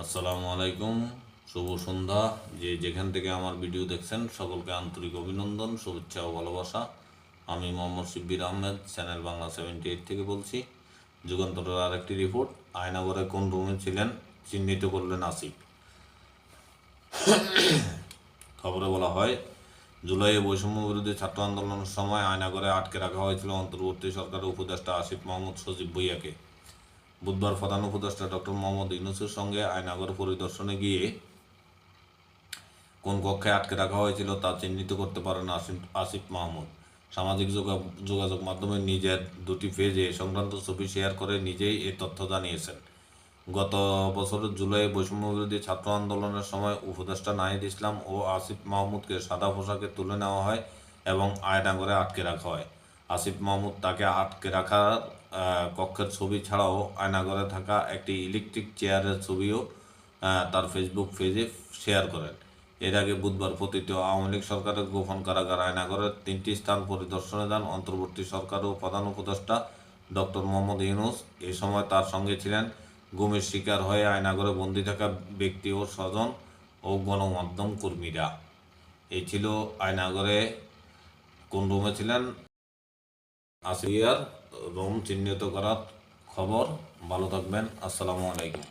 আসসালামু আলাইকুম, শুভ সন্ধ্যা। যে যেখান থেকে আমার ভিডিও দেখছেন, সকলকে আন্তরিক অভিনন্দন, শুভেচ্ছা ও ভালোবাসা। আমি Mohammad Shibbir Ahmed, channel Bangla seventy eight থেকে বলছি। যুগান্তরের আরেকটি রিপোর্ট, আয়নাগরে কোন রুমে ছিলেন? চিহ্নিত করলেন আসিফ। খবরে বলা হয় জুলাইয়ে বৈষম্য বিরোধী ছাত্র আন্দোলনের সময় আয়নাগরে আটকে রাখা হয়েছিল অন্তর্বর্তী সরকারের উপদেষ্টা আসিফ মাহমুদ সজীব ভুইয়াকে। বুধবার প্রধান উপদেষ্টা ডক্টর মোহাম্মদ ইউনুসের সঙ্গে আয়নাগর পরিদর্শনে গিয়ে কোন কক্ষে আটকে রাখা হয়েছিল তা চিহ্নিত করতে পারেন আসিফ আসিফ মাহমুদ। সামাজিক যোগা- যোগাযোগ মাধ্যমে নিজের দুটি পেজে সংক্রান্ত ছবি শেয়ার করে নিজেই এই তথ্য জানিয়েছেন। গত বছরের জুলাই বৈষম্য বিরোধী ছাত্র আন্দোলনের সময় উপদেষ্টা নাহিদ ইসলাম ও আসিফ মাহমুদকে সাদা পোশাকে তুলে নেওয়া হয় এবং আয়নাগরে আটকে রাখা হয়। আসিফ মাহমুদ তাকে আটকে আহ, কক্ষের ছবি ছাড়াও আয়নাগরে থাকা একটি ইলেকট্রিক চেয়ারের ছবিও তার ফেসবুক পেজে শেয়ার করেন। এর আগে বুধবার পতিত আওয়ামী লীগ সরকারের গোপন কারাগার আয়নাগরের তিনটি স্থান পরিদর্শনে যান। অন্তর্বর্তী সরকার ও প্রধান উপদেষ্টা ডক্টর মোহাম্মদ ইউনুস এই সময় তার সঙ্গে ছিলেন। গুমের শিকার হয়ে আয়নাগরে বন্দি থাকা ব্যক্তি ও স্বজন ও গণমাধ্যম কর্মীরা। এই ছিল আয়নাগরে কোন রুমে ছিলেন? আসিয়ার রুম চিহ্নিত করার খবর। ভালো থাকবেন। আসসালামু আলাইকুম।